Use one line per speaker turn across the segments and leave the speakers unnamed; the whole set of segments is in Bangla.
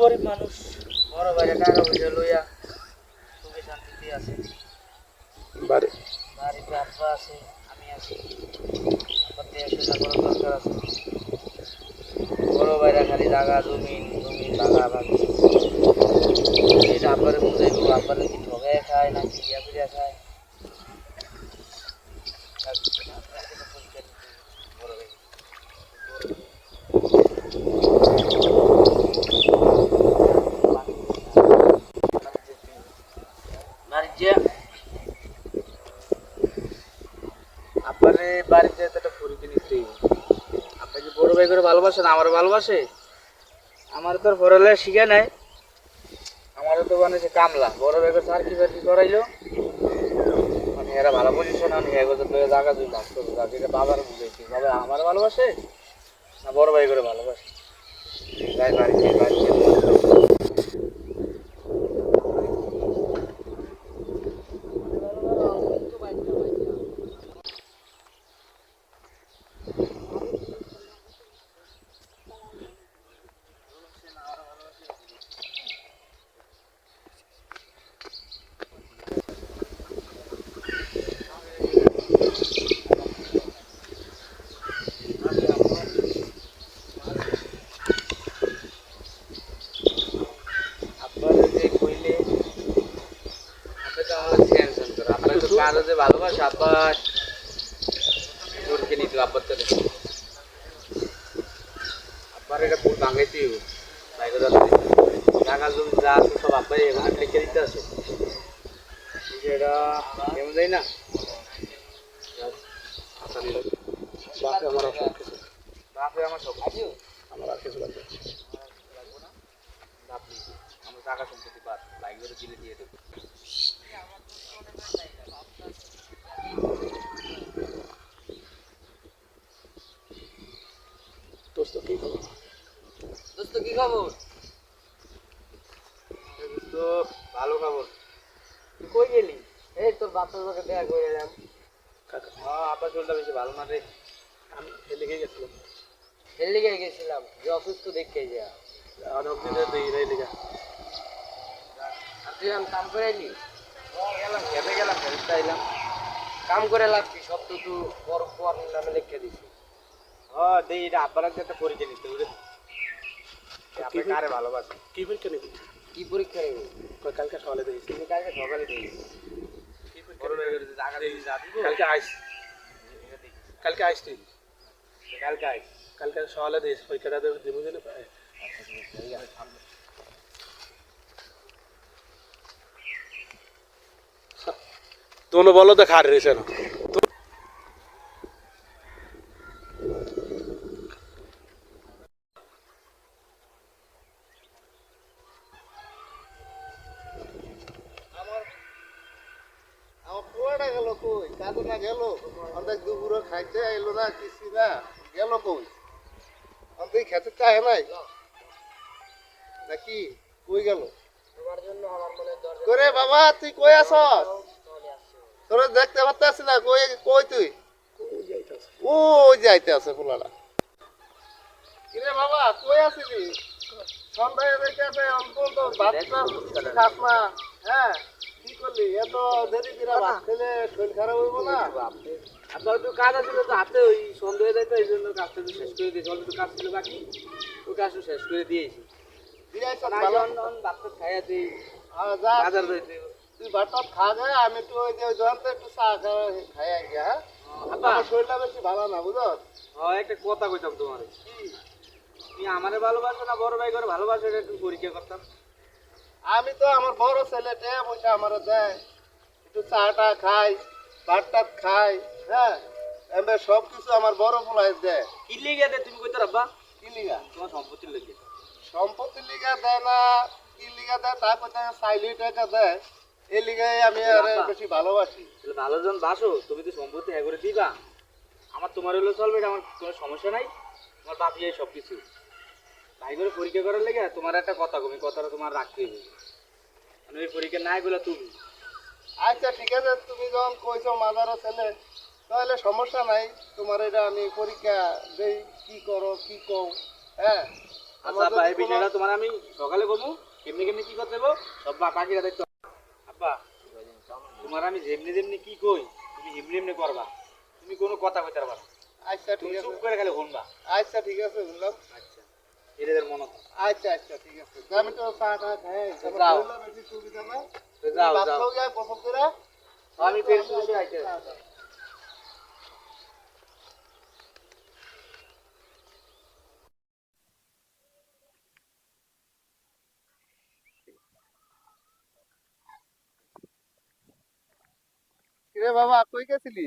গরিব মানুষ। বড় বাইরে টাকা পয়সা লইয়া সুখে শান্তিতে আছে।
বাড়ি?
বাড়িতে আব্বা আছে আমি আছি। আব্বার দেশে বড় দরকার আছে বড় বাইরে খালি জায়গা জমি জমি জায়গা ভাগি এটা আব্বারে বুঝাইব আব্বারে কি ঠগায় খায় না কি ইয়া করিয়া খায় বড় ভাই বাড়িতে আপনারে বাড়িতে তো একটা ফুরি কিনিস আপনি কি বড় করে ভালোবাসেন আমার ভালোবাসে আমার তো বড়লে শিখে নাই। আমারও তো বানিয়েছে কামলা, বড় বেগর করে সার্কি ফার্কি করাইলো? মানে এরা ভালো পজিশন আমি এক বছর ধরে জায়গা দুই লাখ করব যেটা বাবার বুঝেছি বাবা আমার ভালোবাসে না বড় ভাই করে ভালোবাসে? যাই বাড়ি বাড়িতে আপনারা যে কইলে আপনি তো আমার টেনশন করে আপনার তো কারও যে ভালোবাসা আব্বার দূরকে নিতে আব্বার তো আব্বার এটা ভুল ভাঙাইতে বাইরে যাচ্ছে টাকা জমি যা আছে সব আব্বাই এখানে লিখে দিতে আছে। এটা, কেমন যাই না?
বাপে আমার সব কিছু
বাপে আমার সব খাইও
আমার আর কিছু লাগবে না।
আপনি আমার টাকা সম্পত্তি পাস বাইক করে দিলে দিয়ে দেবো।
দোস্ত কি খবর?
দোস্ত কি খবর? ভালো খবর। তুই কই গেলি? এই তোর লোকে দেখা করে এলাম।
কাকা
হ্যাঁ চুলটা বেশি ভালো না রে।
আমি এদিকে গেছিলাম।
দিল্লি গিয়ে গেছিলাম যে অসুস্থ দেখতে যা।
অনেক দিনে দিই রে
আর তুই আমি কাম করে এলি? গেলাম খেতে গেলাম খেতে এলাম কাম করে লাভ কি? সব তো বরফ বড় বড় নামে লিখে দিছি ও দেই এটা আব্বারার একটা পরীক্ষা নিতে ওরে আপনি কারে ভালোবাসে
কি পরীক্ষা নেবে?
কি পরীক্ষা নেবে?
কই কালকে সকালে দিই
তুমি কালকে সকালে দিই
কি
পরীক্ষা নিবি?
কালকে আইস। কালকে আইস
কালকে আইস।
কালকে সকালে দিস পরীক্ষাটা দেবো দিবো আচ্ছা, জানি তোনো
বলো তো খার রয়েছে না না গেল অনেক দুপুরে খাইতে আইলো না কিছু না। গেল কই? অন্তই খেতে চায় নাই। নাকি? কই গেল?
তোমার জন্য আমার মনে
করে বাবা তুই কই আছ তোর দেখতে পারতাছি না? কই কই তুই? ও যাইতে আছে পোলাটা কিরে বাবা কই আছিলি? সন্ধ্যায় দেখে আছে অন্তত কিছু খাস না হ্যাঁ কি করলি? এত দেরি করে ভাত খেলে শরীর খারাপ হইব না?
আপনার তো কাজ আছিল তো হাতে ওই সন্দেহ হয়ে এই জন্য কাজটা শেষ করে দিয়েছি। অল্প তো কাজ ছিল বাকি ওই কাজটা শেষ করে দিয়েছি।
দিয়ে
যখন খাইয়া দিই। বাজার যাইতে
তুই ভাতটা খা যায় আমি একটু ওই যে ওই জোয়ারতে একটু চা খাই হ্যাঁ আমার শরীরটা বেশি ভালো না বুঝো
হ্যাঁ একটা কথা কইতাম তোমার। তুমি আমারে ভালোবাসো না বড় ভাই করে ভালোবাসো এটা একটু পরীক্ষা করতাম।
আমি তো আমার বড় ছেলেটা পয়সা আমার দেয়। একটু চাটা খাই ভাত টাত খাই হ্যাঁ? এমনি সব কিছু আমার বড় পোলাই দেয়।
কি লিগে দে তুমি কইতে রাব্বা
কি লিগা?
তোমার সম্পত্তির লেগে।
সম্পত্তি লিগা দেয় না কি লিগা দেয় তারপর দেয় চাইলি টাকা দেয়। এই লিগাই আমি আর বেশি ভালোবাসি।
তাহলে ভালো জন বাসো তুমি তো সম্পত্তি হ্যাঁ করে দিবা। আমার তোমার হলো চলবে আমার কোনো সমস্যা নাই। তোমার বাপিয়াই সব কিছু ভাই করে পরীক্ষা করার লেগে তোমার একটা কথা কমি কথাটা তোমার রাখতে হবে। মানে ওই পরীক্ষা নাই বলে তুমি।
আচ্ছা ঠিক আছে তুমি যখন কইছো মাদারও ছেলে তাহলে সমস্যা নাই। তোমার এটা আমি পরীক্ষা দেই কি করো কি কও হ্যাঁ?
আচ্ছা বিষয়টা তোমার আমি সকালে কমু কেমনি কেমনি কি করতে দেবো সব বা পাখিরা দেখতে হবে। তোমার আমি যেমনি যেমনি কি কই? তুমি এমনি এমনি করবা। তুমি কোনো কথা কইতে পারবা
আচ্ছা
তুমি
ঠিক
চুপ
আছে
করে খালি শুনবা
আচ্ছা ঠিক আছে শুনলাম
আচ্ছা। এদের মনে
আচ্ছা আচ্ছা ঠিক আছে। আমি তো চা টা খাই তারপর
যাও।
বেশি সুবিধা না
যাও যাও।
পছন্দ করে
আমি শুয়ে আইতে
বাবা কই গেছিলি?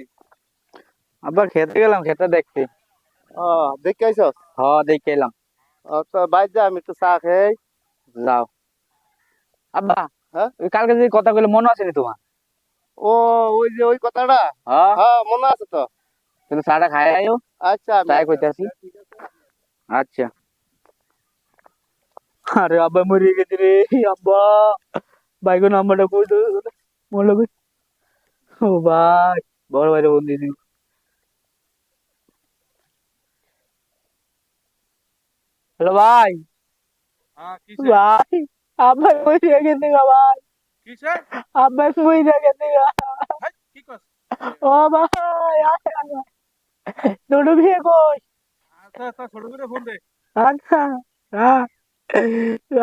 আব্বা খেতে গেলাম খেতে দেখতে
ও দেখে আইছস?
হ দেখে এলাম।
আচ্ছা বাইর যা আমি একটু চা খাই।
যাও। আব্বা
হ্যাঁ?
ওই কালকে যে কথা কইলে মনে আছে নি তোমার?
ও ওই যে ওই কথাটা?
হ্যাঁ
হ্যাঁ মনে আছে তো।
চাটা খাই আইও।
আচ্ছা
তাই কইতাছি আচ্ছা। আরে আব্বা মরে গেছে রে আব্বা। বাইক নাম্বারটা কই তো? মনে ভাই বড় ভাইরে ফোন দিয়ে হ্যালো ভাই।
হ্যাঁ
ভাই আব্বা মরে গেছে গা ভাই।
কিসে
আব্বা মরে গেছে গা
হাই, কি কস
ও ভাই। দুটো বিয়ে কই?
আচ্ছা আচ্ছা ছোট করে ফোন দে।
আচ্ছা হ্যাঁ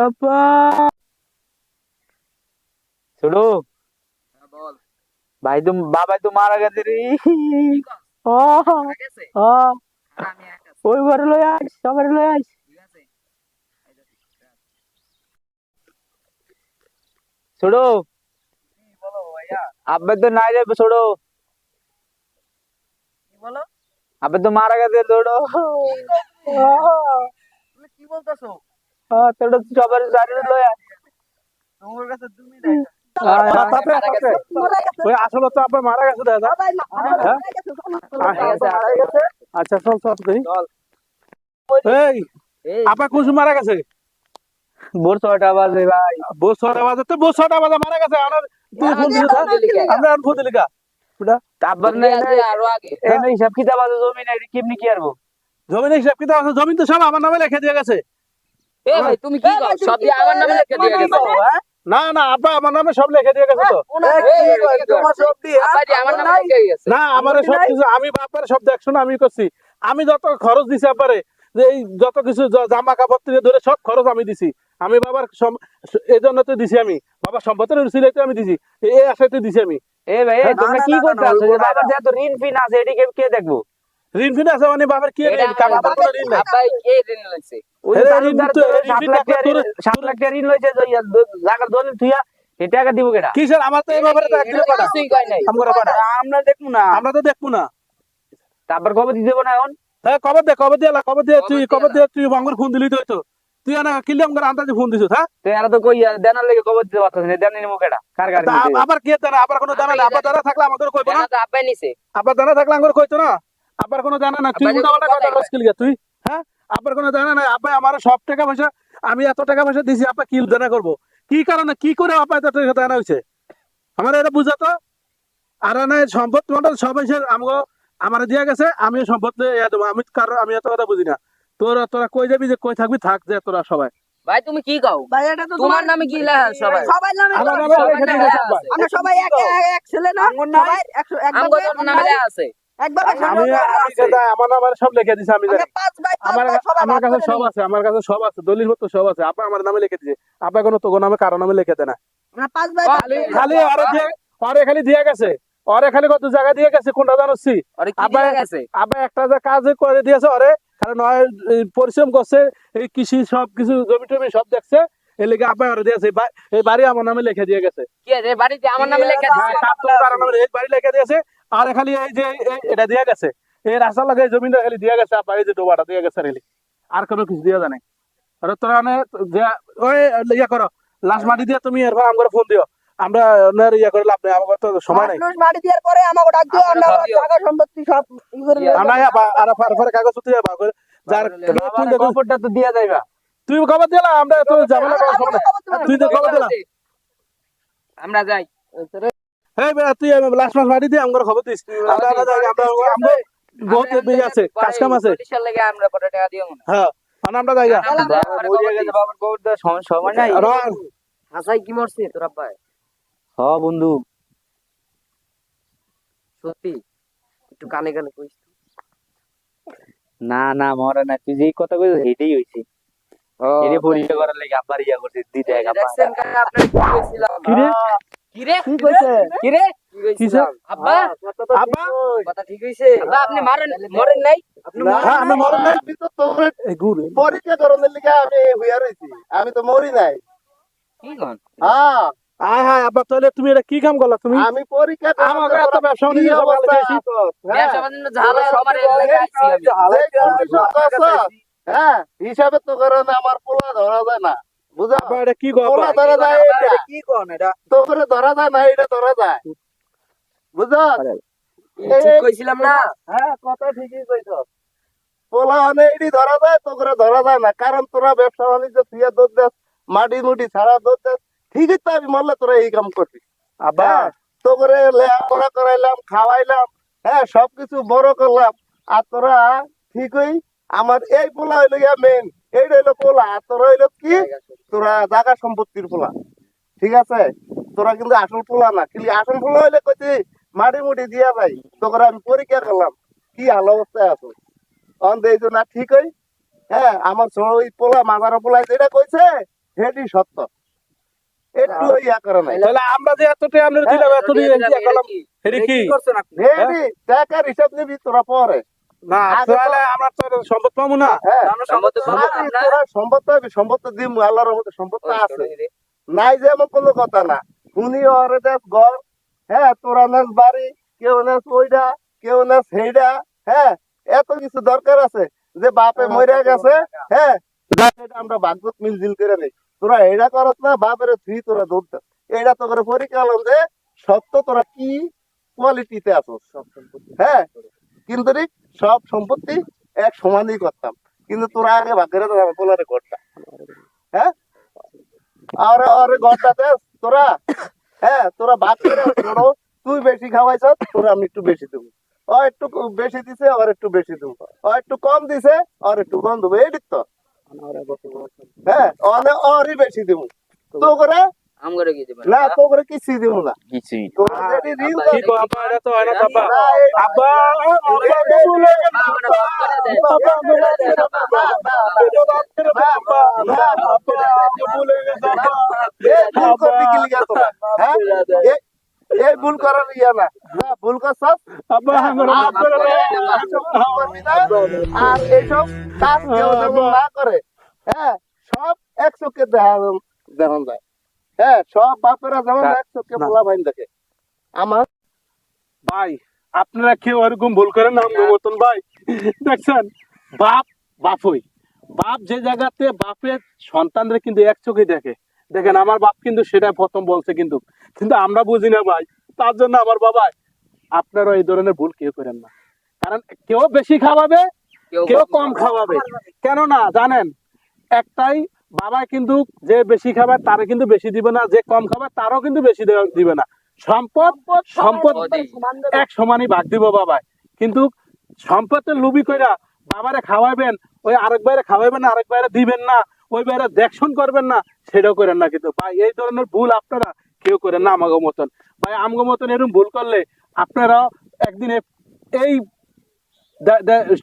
আব্বা
বল।
ভাই তো বাবাই তো মারা গেছে রে। ওই ঘরে লই আইস সবার লই আইস ছোড়ো আব্বা তো নাই রে ছোড়ো
কি বলো?
আব্বা তো মারা গেছে ছোড়ো
কি বলতেছো?
হ্যাঁ সবার সারি লই আইস
তোমার কাছে তুমি নাই
তাতে ওই আসলে তো আপনার মারা গেছে দাদা আচ্ছা চল চল দেখি। এই
এই।
কুসুম মারা গেছে?
ভোর ছয়টা বাজে ভাই।
বউ ছটা বাজে তো বউ ছটা বাজে মারা গেছে আমার তুই ফোন দিছিস আমরা ফোন দিলি কা
আব্বার নাই
আরও আগে।
এই হিসাব কিতাব আছে জমি নাই কেমনি কি আরবো
জমিন হিসাব কিতাব আছে জমিন তো সব আমার নামে লিখে দিয়ে গেছে।
এ ভাই তুমি কি সব আমার নামে লিখে দিয়ে গেছো।
না না আব্বা আমার নামে সব লিখে দিয়ে গেছে তো।
তোমার সব দিয়ে আব্বা দিয়ে আমার নামে লিখে গেছে।
না আমার সব কিছু আমি বাপারে সব দেখছ না আমি করছি। আমি যত খরচ দিছি আপারে যে এই যত কিছু জামা কাপড় থেকে ধরে সব খরচ আমি দিছি। আমি বাবার এই জন্য তো দিছি আমি। বাবার সম্পত্তির উচিলে তো আমি দিছি। এই- আশাতে দিছি আমি।
এ ভাই তোমরা কি করতে আছো? বাবার যে এত ঋণ ফিন আছে এটিকে কে দেখব?
ঋণ ফিন আছে মানে বাবার কি ঋণ? বাবার ঋণ নাই।
ঋণ লইছে?
ওই
এ,
তালুকদার
ঋণ
তো
তো- ঋণ
সাত
ফিন
লাখ টাকা
তোর-
ঋণ- সাত লাখ টাকা ঋণ লইছে যে দ- জায়গার দলিল থুইয়া এ টাকা দিব কেডা?
কিসের আমার তো এই ব্যাপারে তো একদিনও পাঠা
কিছুই কয় নাই।
আমরা পাঠা
আমরা দেখব না।
আমরা তো দেখব না।
তারপর খবর দিতে দেবো না এখন?
হ্যাঁ কবে দে কবে দিয়ে কবে দিয়ে তুই
কবে
কবে দিয়ে তুই ফোন দিলি তো তুই না কিলাম করে আন্দাজে ফোন দিছিস হ্যাঁ?
তো এরা তো কই দেনার লেগে খবর দিতে পারতেছে না দেন নিমু কার কার
আবার কে জানা আবার কোনো জানা না আবার জানা থাকলে আমাদের কইবো না।
আব্বাই নিছে।
আবার জানা থাকলে আমাদের কইতো না। আবার কোনো জানা না তুই উল্টা কথা তুই হ্যাঁ? আবার কোনো জানা নাই? আব্বা আমার সব টাকা পয়সা আমি এত টাকা পয়সা দিছি আপা কি জানা করব? কি কারণে কি করে আপা এত টাকা জানা হইছে আমার এটা বুঝাতো আর না সম্পদ মন্ডল সব এসে আমাকে আমার দিয়া গেছে আমি সম্পদ দিয়ে ইয়া দেবো। আমি কারও আমি এত কথা বুঝি না। তোরা তোরা কই যাবি যে কই থাকবি থাক যে তোরা সবাই।
ভাই তুমি কি কও?
ভাই এটা তো
তোমার নামে কি লেখা সবাই?
সবাই নামে
আমার
তো-
নামে
সবার নামে।
আমরা সবাই এক এক- ছেলে না? সবাই একশো- এক
নামে লেখা আছে।
এক বাপের
আমি আমার নামে সব লিখে দিছি আমি জানি।
আমরা
কাছে সব আছে আমার কাছে সব আছে দলিল পত্র সব আছে। আপা আমার নামে লিখে আপা কোনো তোর নামে কারও নামে লিখে দেয় না।
আমরা পাঁচ ভাই
খালি-
খালি আরে খালি দিয়ে গেছে। আরে খালি কত জায়গা দিয়ে গেছে কোনটা জানোছি আপা একটা যে কাজ করে দিয়েছে আরে কারণ নয় পরিশ্রম করছে এই কৃষি সব কিছু জমি টমি সব দেখছে এই লেগে আপা আরে দিয়েছে। এই বাড়ি আমার নামে লিখে দিয়ে গেছে।
কি রে বাড়িতে আমার নামে লেখা
হ্যাঁ, তো এই বাড়ি লিখে দিয়েছে আর খালি এই যে এটা দিয়ে গেছে। এই রাস্তা লাগে জমিটা খালি দিয়ে গেছে আপা এই যে ডোবাটা দিয়ে গেছে রেলি আর কোনো কিছু দিয়ে জানে। আর তোরা মানে ওই ইয়া করো লাশ মাটি দিয়ে তুমি এরপর আমরা ফোন দিও আমরা ওনার ইয়া করে লাভ নেই আমার তো সময় নাই।
মাটি দেওয়ার পরে আমাকে ডাক দিও আমরা। টাকা সম্পত্তি সব ই করে
আমরা ইয়া আর আর আর কাগজ পত্র ইয়া করে যার
তো দিয়া যাইবা
তুই খবর দিলা আমরা তো করার সময় তুই তো খবর দিলা।
আমরা যাই।
এই বেটা তুই লাশ মাস মাটি দিয়ে আমরা খবর দিস আমরা আমরা আমরা বহুত ইয়ে আছে কাজকাম আছে
পুলিশের লেগে আমরা কত টাকা দিও মনে
হ্যাঁ আর আমরা
গেছে, বাবার কবর দেওয়ার সময়- সময় নাই। হাসাই কি মরছে তোর আব্বাই?
হ বন্ধু
সত্যি? একটু কানে কানে কইস।
না না মরে না তুই যেই কথা কইছিস হেডেই হইছে এরে পরীক্ষা করার লাগি আব্বার ইয়া করছিস দি দেখ আব্বা
দেখছেন কাকা, কি কইছিলাম?
কিরে
কিরে?
কি কইছে
কিরে? কি
কিসে?
কইছিলাম? আব্বা,
আব্বা?
কথা ঠিক হইছে? আব্বা, আপনি মারেন মরেন নাই? আপনি
না,
মরেন
হ্যাঁ, আমি
তো মরি নাই। হ্যাঁ।
আয় হায় আব্বা তাহলে তুমি এটা কি কাম করলা তুমি?
আমি পরীক্ষা
এত ব্যবসা?
হ্যাঁ।
ব্যবসা বাণিজ্য আমার
হ্যাঁ হিসাবে তো কারণে আমার পোলা ধরা যায় না। বুঝা?
এটা কি গো
পোলা ধরা যায় এটা।
কি কোন এটা?
তো করে ধরা যায় না এটা ধরা যায়। বুঝা
ঠিক কইছিলাম না।
হ্যাঁ কথা ঠিকই কইছ। পোলা মানে এটি ধরা যায় তো ধরা যায় না। কারণ তোরা ব্যবসা বাণিজ্য তুইয়া দুধ দেস মাটি মুটি ছাড়া দুধ দেস। ঠিকই তো আমি মরলে তোরা এই কাম করবি।
আব্বা
হ্যাঁ, লেখাপড়া করাইলাম খাওয়াইলাম হ্যাঁ সবকিছু বড় করলাম। আর তোরা ঠিকই আমার এই পোলা হইল গিয়া মেন এইটা হইল পোলা আর তোরা হইল কি? তোরা জায়গা সম্পত্তির পোলা। ঠিক আছে? তোরা কিন্তু আসল পোলা না। কিন্তু আসল পোলা হইলে কইছি মাটি মুটি দিয়া যাই তোকে আমি পরীক্ষা করলাম কি হাল অবস্থায় আছো? অন দেইছো না ঠিকই হ্যাঁ আমার ছোট ওই পোলা মাজার পোলা যেটা কইছে সেটি সত্য। একটু ইয়া করে নাই
তাহলে আমরা যে এতটা আমরা দিলাম এত দিয়ে ইয়া করলাম কি?
করছেন আপনি?
রেডি টাকার হিসাব নিবি তোরা পরে।
না তাহলে আমরা তো সম্পদ পাবো না।
হ্যাঁ।
আমরা
তোরা সম্পদ পাবি সম্পদ তো দিম আল্লাহর রহমতে সম্পদ আছে। নাই যে এমন কোনো কথা না। উনি ওরে দেশ হ্যাঁ তোরা নেস বাড়ি কেউ নেস ওইটা কেউ নেস সেইটা হ্যাঁ এত কিছু দরকার আছে যে বাপে মরে গেছে হ্যাঁ আমরা ভাগ্যত মিলজিল করে নেই। তোরা এটা করস না বাপের থ্রি তোরা দৌড়তে এটা তো করে পরীক্ষা হলাম যে সত্য তোরা কি কোয়ালিটিতে আছো হ্যাঁ কিন্তু সব সম্পত্তি এক সমানই করতাম। কিন্তু তোরা আগে ভাগ্যের পোলারে ঘরটা হ্যাঁ? আর আর ঘরটা দেস তোরা হ্যাঁ তোরা ভাত করে ধরো তুই বেশি খাওয়াইছ তোরা আমি একটু বেশি দেবো। ও একটু বেশি দিছে আর একটু বেশি দেবো। ও একটু কম দিছে আর একটু কম দেবো এই তো। হ্যাঁ অনে অরই বেশি দেবো। তো করে
আম করে কি দিবেন?
না তো করে কিছুই দেবো না
কিছুই
তোরা যেটি রিল
কি গো এটা তো হয় না আব্বা
না, এই-
আব্বা আব্বা তো ভুলে
এই কি লিগা হ্যাঁ এই- করার ইয়া না না, ভুল করছস
আমরা
আর এইসব কাজ কেউ না করে হ্যাঁ সব এক চোখে দেখা দেখান যায় হ্যাঁ সব বাপেরা যেমন এক চোখে পোলা ভাইন দেখে। আমার
ভাই আপনারা কেউ এরকম ভুল করেন না আমার মতন ভাই। দেখছেন? বাপ বাপই বাপ যে জায়গাতে বাপের সন্তানরা কিন্তু এক চোখে দেখে। দেখেন আমার বাপ কিন্তু সেটা প্রথম বলছে কিন্তু। কিন্তু আমরা বুঝি না ভাই। তার জন্য আমার বাবা আপনারা এই ধরনের ভুল কেউ করেন না। কারণ কেউ বেশি খাওয়াবে কেউ কম খাওয়াবে। কেন না জানেন একটাই বাবা কিন্তু যে বেশি খাবে তারে কিন্তু বেশি দিবে না যে কম খাবে তারও কিন্তু বেশি দিবে না। সম্পদ সম্পদ এক সমানই ভাগ দিব বাবাই। কিন্তু সম্পদের লুবি কইরা বাবারে খাওয়াবেন ওই আরেক বাইরে খাওয়াবেন না আরেক বাইরে দিবেন না ওই বাইরে দেখশন করবেন না সেটাও করেন না কিন্তু। ভাই এই ধরনের ভুল আপনারা কেউ করেন না আমাগো মতন। ভাই আমগো মতন এরকম ভুল করলে আপনারা একদিন এই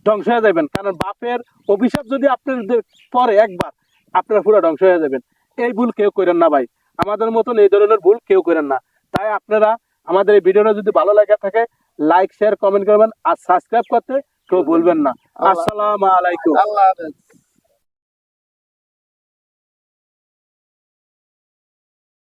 ধ্বংস হয়ে যাবেন কারণ বাপের অভিশাপ যদি আপনাদের পরে একবার আপনারা পুরো ধ্বংস হয়ে যাবেন। এই ভুল কেউ করেন না ভাই। আমাদের মতন এই ধরনের ভুল কেউ করেন না। তাই আপনারা আমাদের এই ভিডিওটা যদি ভালো লাগে থাকে লাইক শেয়ার কমেন্ট করবেন আর সাবস্ক্রাইব করতে কেউ বলবেন না। আসসালাম আলাইকুম।
আল্লাহ হাফেজ।